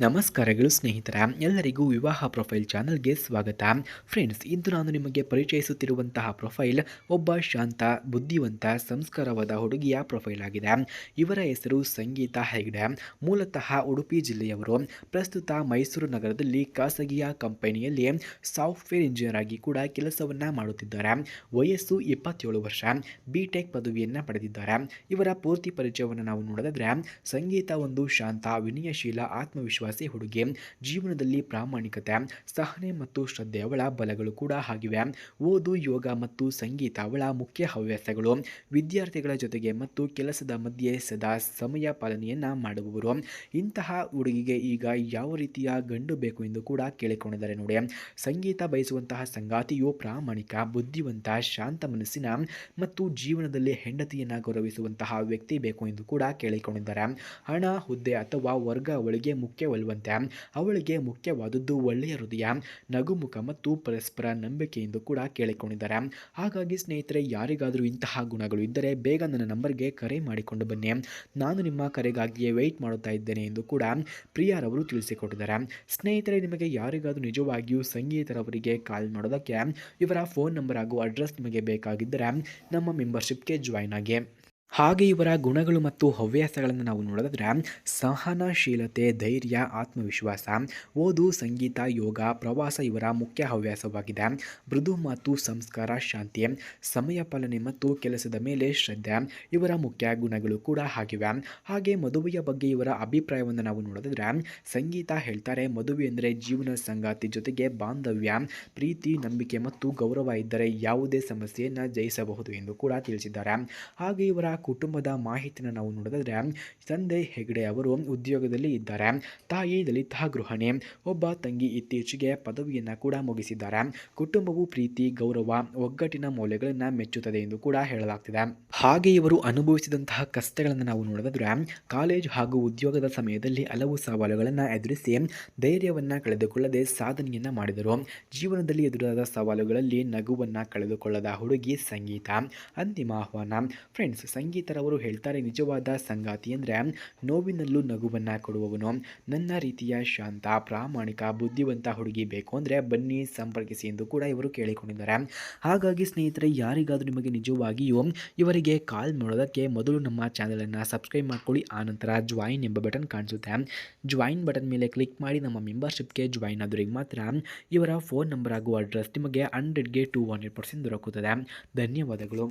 ನಮಸ್ಕಾರಗಳು ಸ್ನೇಹಿತರ, ಎಲ್ಲರಿಗೂ ವಿವಾಹ ಪ್ರೊಫೈಲ್ ಚಾನಲ್ಗೆ ಸ್ವಾಗತ. ಫ್ರೆಂಡ್ಸ್, ಇಂದು ನಾನು ನಿಮಗೆ ಪರಿಚಯಿಸುತ್ತಿರುವಂತಹ ಪ್ರೊಫೈಲ್ ಒಬ್ಬ ಶಾಂತ, ಬುದ್ಧಿವಂತ, ಸಂಸ್ಕಾರವಾದ ಹುಡುಗಿಯ ಪ್ರೊಫೈಲ್ ಆಗಿದೆ. ಇವರ ಹೆಸರು ಸಂಗೀತ ಹೆಗ್ಡೆ. ಮೂಲತಃ ಉಡುಪಿ ಜಿಲ್ಲೆಯವರು, ಪ್ರಸ್ತುತ ಮೈಸೂರು ನಗರದಲ್ಲಿ ಖಾಸಗಿಯ ಕಂಪನಿಯಲ್ಲಿ ಸಾಫ್ಟ್ವೇರ್ ಇಂಜಿನಿಯರ್ ಆಗಿ ಕೂಡ ಕೆಲಸವನ್ನ ಮಾಡುತ್ತಿದ್ದಾರೆ. ವಯಸ್ಸು ಇಪ್ಪತ್ತೇಳು ವರ್ಷ ಬಿ ಟೆಕ್ ಪದವಿಯನ್ನು ಪಡೆದಿದ್ದಾರೆ. ಇವರ ಪೂರ್ತಿ ಪರಿಚಯವನ್ನು ನಾವು ನೋಡೋದಾದ್ರೆ, ಸಂಗೀತ ಒಂದು ಶಾಂತ, ವಿನಯಶೀಲ, ಆತ್ಮವಿಶ್ವಾಸಿ ಹುಡುಗಿ. ಜೀವನದಲ್ಲಿ ಪ್ರಾಮಾಣಿಕತೆ, ಸಹನೆ ಮತ್ತು ಶ್ರದ್ಧೆ ಅವಳ ಬಲಗಳು ಕೂಡ ಆಗಿವೆ. ಓದು, ಯೋಗ ಮತ್ತು ಸಂಗೀತ ಅವಳ ಮುಖ್ಯ ಹವ್ಯಾಸಗಳು. ವಿದ್ಯಾರ್ಥಿಗಳ ಜೊತೆಗೆ ಮತ್ತು ಕೆಲಸದ ಮಧ್ಯೆ ಸದಾ ಸಮಯ ಪಾಲನೆಯನ್ನು ಮಾಡುವವರು. ಇಂತಹ ಹುಡುಗಿಗೆ ಈಗ ಯಾವ ರೀತಿಯ ಗಂಡು ಬೇಕು ಎಂದು ಕೂಡ ಕೇಳಿಕೊಂಡಿದ್ದಾರೆ ನೋಡಿ. ಸಂಗೀತ ಬಯಸುವಂತಹ ಸಂಗಾತಿಯು ಪ್ರಾಮಾಣಿಕ, ಬುದ್ಧಿವಂತ, ಶಾಂತ ಮನಸ್ಸಿನ ಮತ್ತು ಜೀವನದಲ್ಲಿ ಹೆಂಡತಿಯನ್ನು ಗೌರವಿಸುವಂತಹ ವ್ಯಕ್ತಿ ಬೇಕು ಎಂದು ಕೂಡ ಕೇಳಿಕೊಂಡಿದ್ದಾರೆ. ಹಣ, ಹುದ್ದೆ ಅಥವಾ ವರ್ಗ ಅವಳಿಗೆ ಮುಖ್ಯವಲ್ಲವಂತೆ ಅವಳಿಗೆ ಮುಖ್ಯವಾದದ್ದು ಒಳ್ಳೆಯ ಹೃದಯ, ನಗುಮುಖ ಮತ್ತು ಪರಸ್ಪರ ನಂಬಿಕೆ ಎಂದು ಕೂಡ ಕೇಳಿಕೊಂಡಿದ್ದಾರೆ. ಹಾಗಾಗಿ ಸ್ನೇಹಿತರೆ, ಯಾರಿಗಾದರೂ ಇಂತಹ ಗುಣಗಳು ಇದ್ದರೆ ಬೇಗ ನನ್ನ ನಂಬರ್ಗೆ ಕರೆ ಮಾಡಿಕೊಂಡು ಬನ್ನಿ. ನಾನು ನಿಮ್ಮ ಕರೆಗಾಗಿಯೇ ವೆಯ್ಟ್ ಮಾಡುತ್ತಾ ಇದ್ದೇನೆ ಎಂದು ಕೂಡ ಪ್ರಿಯಾರವರು ತಿಳಿಸಿಕೊಟ್ಟಿದ್ದಾರೆ. ಸ್ನೇಹಿತರೆ, ನಿಮಗೆ ಯಾರಿಗಾದರೂ ನಿಜವಾಗಿಯೂ ಸಂಗೀತರವರಿಗೆ ಕಾಲ್ ಮಾಡೋದಕ್ಕೆ ಇವರ ಫೋನ್ ನಂಬರ್ ಹಾಗೂ ಅಡ್ರೆಸ್ ನಿಮಗೆ ಬೇಕಾಗಿದ್ದರೆ ನಮ್ಮ ಮೆಂಬರ್ಶಿಪ್ಗೆ ಜಾಯ್ನ್ ಆಗಿ. ಹಾಗೆ ಇವರ ಗುಣಗಳು ಮತ್ತು ಹವ್ಯಾಸಗಳನ್ನು ನಾವು ನೋಡೋದಾದ್ರೆ ಸಹನಶೀಲತೆ, ಧೈರ್ಯ, ಆತ್ಮವಿಶ್ವಾಸ, ಓದು, ಸಂಗೀತ, ಯೋಗ, ಪ್ರವಾಸ ಇವರ ಮುಖ್ಯ ಹವ್ಯಾಸವಾಗಿದೆ. ಮೃದು ಮಾತು ಸಂಸ್ಕಾರ, ಶಾಂತಿ, ಸಮಯ ಪಾಲನೆ ಮತ್ತು ಕೆಲಸದ ಮೇಲೆ ಶ್ರದ್ಧೆ ಇವರ ಮುಖ್ಯ ಗುಣಗಳು ಕೂಡ ಆಗಿವೆ. ಹಾಗೆ ಮದುವೆಯ ಬಗ್ಗೆ ಇವರ ಅಭಿಪ್ರಾಯವನ್ನು ನಾವು ನೋಡೋದಾದ್ರೆ ಸಂಗೀತ ಹೇಳ್ತಾರೆ, ಮದುವೆ ಅಂದರೆ ಜೀವನ ಸಂಗಾತಿ ಜೊತೆಗೆ ಬಾಂಧವ್ಯ, ಪ್ರೀತಿ, ನಂಬಿಕೆ ಮತ್ತು ಗೌರವ ಇದ್ದರೆ ಯಾವುದೇ ಸಮಸ್ಯೆಯನ್ನು ಜಯಿಸಬಹುದು ಎಂದು ಕೂಡ ತಿಳಿಸಿದ್ದಾರೆ. ಹಾಗೆ ಇವರ ಕುಟುಂಬದ ಮಾಹಿತಿಯನ್ನು ನಾವು ನೋಡೋದಾದರೆ ತಂದೆ ಹೆಗಡೆ ಅವರು ಉದ್ಯೋಗದಲ್ಲಿ ಇದ್ದಾರೆ. ತಾಯಿ ದಲಿತ ಗೃಹಣಿ ಒಬ್ಬ ತಂಗಿ ಇತ್ತೀಚೆಗೆ ಪದವಿಯನ್ನು ಕೂಡ ಮುಗಿಸಿದ್ದಾರೆ. ಕುಟುಂಬವು ಪ್ರೀತಿ, ಗೌರವ, ಒಗ್ಗಟ್ಟಿನ ಮೌಲ್ಯಗಳನ್ನು ಮೆಚ್ಚುತ್ತದೆ ಎಂದು ಕೂಡ ಹೇಳಲಾಗ್ತಿದೆ. ಹಾಗೆ ಇವರು ಅನುಭವಿಸಿದಂತಹ ಕಷ್ಟಗಳನ್ನು ನಾವು ನೋಡೋದಾದ್ರೆ ಕಾಲೇಜು ಹಾಗೂ ಉದ್ಯೋಗದ ಸಮಯದಲ್ಲಿ ಹಲವು ಸವಾಲುಗಳನ್ನು ಎದುರಿಸಿ ಧೈರ್ಯವನ್ನು ಕಳೆದುಕೊಳ್ಳದೆ ಸಾಧನೆಯನ್ನು ಮಾಡಿದರು. ಜೀವನದಲ್ಲಿ ಎದುರಾದ ಸವಾಲುಗಳಲ್ಲಿ ನಗುವನ್ನು ಕಳೆದುಕೊಳ್ಳದ ಹುಡುಗಿ ಸಂಗೀತ. ಅಂತಿಮ ಆಹ್ವಾನ. ಫ್ರೆಂಡ್ಸ್ ಸಂಗೀತರವರು ಹೇಳ್ತಾರೆ, ನಿಜವಾದ ಸಂಗಾತಿ ಅಂದರೆ ನೋವಿನಲ್ಲೂ ನಗುವನ್ನು ಕೊಡುವವನು. ನನ್ನ ರೀತಿಯ ಶಾಂತ, ಪ್ರಾಮಾಣಿಕ, ಬುದ್ಧಿವಂತ ಹುಡುಗಿ ಬೇಕು ಅಂದರೆ ಬನ್ನಿ ಸಂಪರ್ಕಿಸಿ ಎಂದು ಕೂಡ ಇವರು ಕೇಳಿಕೊಂಡಿದ್ದಾರೆ. ಹಾಗಾಗಿ ಸ್ನೇಹಿತರೆ, ಯಾರಿಗಾದರೂ ನಿಮಗೆ ನಿಜವಾಗಿಯೂ ಇವರಿಗೆ ಕಾಲ್ ಮಾಡೋದಕ್ಕೆ ಮೊದಲು ನಮ್ಮ ಚಾನಲನ್ನು ಸಬ್ಸ್ಕ್ರೈಬ್ ಮಾಡ್ಕೊಳ್ಳಿ ಆನಂತರ ಜಾಯಿನ್ ಎಂಬ ಬಟನ್ ಕಾಣಿಸುತ್ತೆ. ಜಾಯಿನ್ ಬಟನ್ ಮೇಲೆ ಕ್ಲಿಕ್ ಮಾಡಿ ನಮ್ಮ ಮೆಂಬರ್ಶಿಪ್ಗೆ ಜಾಯಿನ್ ಆದವರಿಗೆ ಮಾತ್ರ ಇವರ ಫೋನ್ ನಂಬರ್ ಹಾಗೂ ಅಡ್ರೆಸ್ ನಿಮಗೆ ಹಂಡ್ರೆಡ್ಗೆ ಟು ಹಂಡ್ರೆಡ್ ಪರ್ಸೆಂಟ್ ದೊರಕುತ್ತದೆ. ಧನ್ಯವಾದಗಳು.